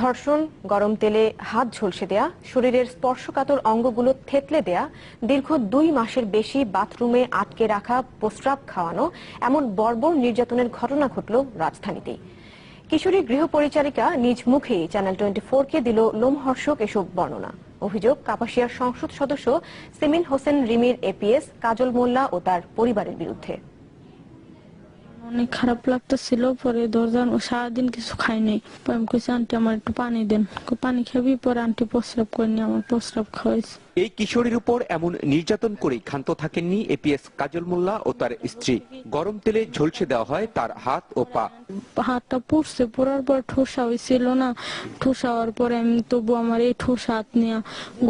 ধর্ষণ, গরম তেলে হাত ঝলসে দেয়া, শরীরের স্পর্শকাতর অঙ্গগুলো থেতলে দেয়া, দীর্ঘ দুই মাসের বেশি বাথরুমে আটকে রাখা, প্রস্রাব খাওয়ানো, এমন বর্বর নির্যাতনের ঘটনা ঘটল রাজধানীতেই। কিশোরী গৃহপরিচারিকা নিজ মুখেই চ্যানেল টোয়েন্টি কে দিল লোমহর্ষক এসব বর্ণনা। অভিযোগ, কাপাসিয়ার সংসদ সদস্য সেমিন হোসেন রিমির এপিএস, কাজল মোল্লা ও তার পরিবারের বিরুদ্ধে। অনেক খারাপ লাগতেছিল পরে দরজান ও সারাদিন কিছু খাই নাই। পরে আমি কইছি আন্টি আমার একটু পানি দেন। পানি খাবি? পরে আন্টি প্রস্রাব করেনি আমার প্রস্রাব খাওয়াইছে। এই কিশোরীর উপর এমন নির্যাতন করে ক্ষান্ত থাকেননি এপিএস কাজল মোল্লা ও তার স্ত্রী। গরম তেলে ঝলসে দেওয়া হয় তার হাত ও পা। হাতটা পুড়ছে পড়ার পর ঠোসা হয়েছিল না। ঠোসা হওয়ার পরে আমি তবু আমার এই ঠোসা হাত নিয়ে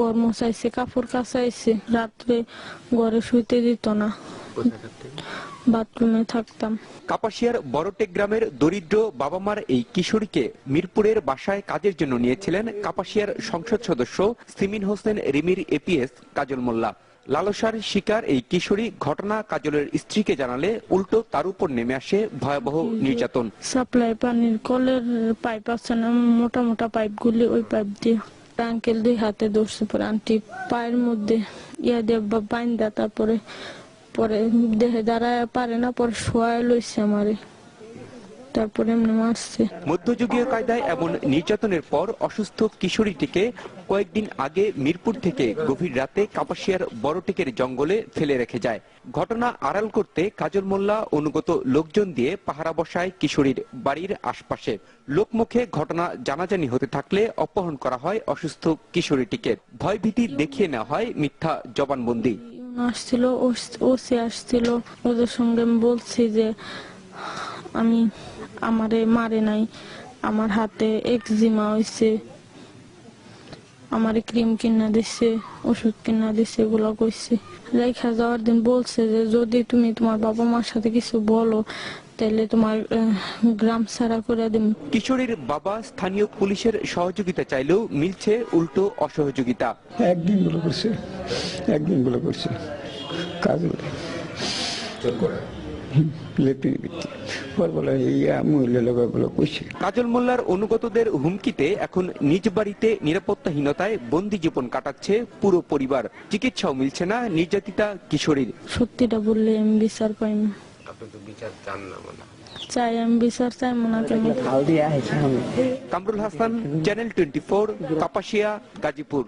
গরম চাইছে কাপড় কাচাইছে। রাত্রে ঘরে শুইতে দিত না। বাথরুমে থাকতাম। কাপাসিয়ার বড়টেক গ্রামের দরিদ্র বাবা মার এই কিশোরীকে মিরপুরের বাসায় কাজের জন্য নিয়েছিলেন কাপাসিয়ার সংসদ সদস্য সিমিন হোসেন রিমির এপিএস কাজল মোল্লা। লালসার শিকার এই কিশোরী ঘটনা কাজলের স্ত্রীকে জানালে উল্টো তার উপর নেমে আসে ভয়াবহ নির্যাতন। সাপ্লাই পানির কলের পাইপ আছে না মোটা মোটা পাইপ গুলি ওই পাইপ দিয়ে আঙ্কেল দুই হাতে ধরছে পরে। আন্টি পায়ের মধ্যে ইয়া দিয়ে বাইন্দা তারপরে পরে দেহে দাঁড়ায় পারে না, পরে শোয়ায় লইছে আমারে। মধ্যযুগীয় কায়দায় এমন নির্যাতনের পর অসুস্থ কিশোরীটিকে কয়েকদিন আগে মিরপুর থেকে গভীর রাতে কাপাসিয়ার বড়টেকের জঙ্গলে ফেলে রেখে যায়। ঘটনা আড়াল করতে কাজল মোল্লা অনুগত লোকজন দিয়ে পাহারা বসায় কিশোরীর বাড়ির আশপাশে। লোকমুখে ঘটনা জানাজানি হতে থাকলে অপহরণ করা হয় অসুস্থ কিশোরীটিকে। ভয়ভীতি দেখিয়ে নেওয়া হয় মিথ্যা জবানবন্দি। আসছিল ওসি আসছিল। ওদের সঙ্গে আমি বলছি যে, আমি, আমারে মারে নাই। আমার হাতে একজিমা হইছে। আমারে ক্রিম কিনা দিচ্ছে ওষুধ কিনা দিচ্ছে এগুলো কইছে। রেখা যাওয়ার দিন বলছে যে যদি তুমি তোমার বাবা মার সাথে কিছু বলো তাহলে তোমার গ্রাম ছাড়া করে দিম। কিশোরীর বাবা স্থানীয় পুলিশের সহযোগিতা চাইলেও মিলছে উল্টো অসহযোগিতা। একদিনগুলো করছে একদিনগুলো করছে। কাজ করে। লেপিনি ইয়া কাজল মোল্লার অনুগতদের হুমকিতে এখন নিজ বাড়িতে নিরাপত্তাহীনতায় বন্দি জীবন কাটাচ্ছে পুরো পরিবার। চিকিৎসাও মিলছে না নির্যাতিতা কিশোরীর। সত্যিটা বললে আমি বিচার পাই না চাই আমি বিচার চাই মনে কামরুল হাসান চ্যানেল টোয়েন্টি কাপাসিয়া গাজীপুর।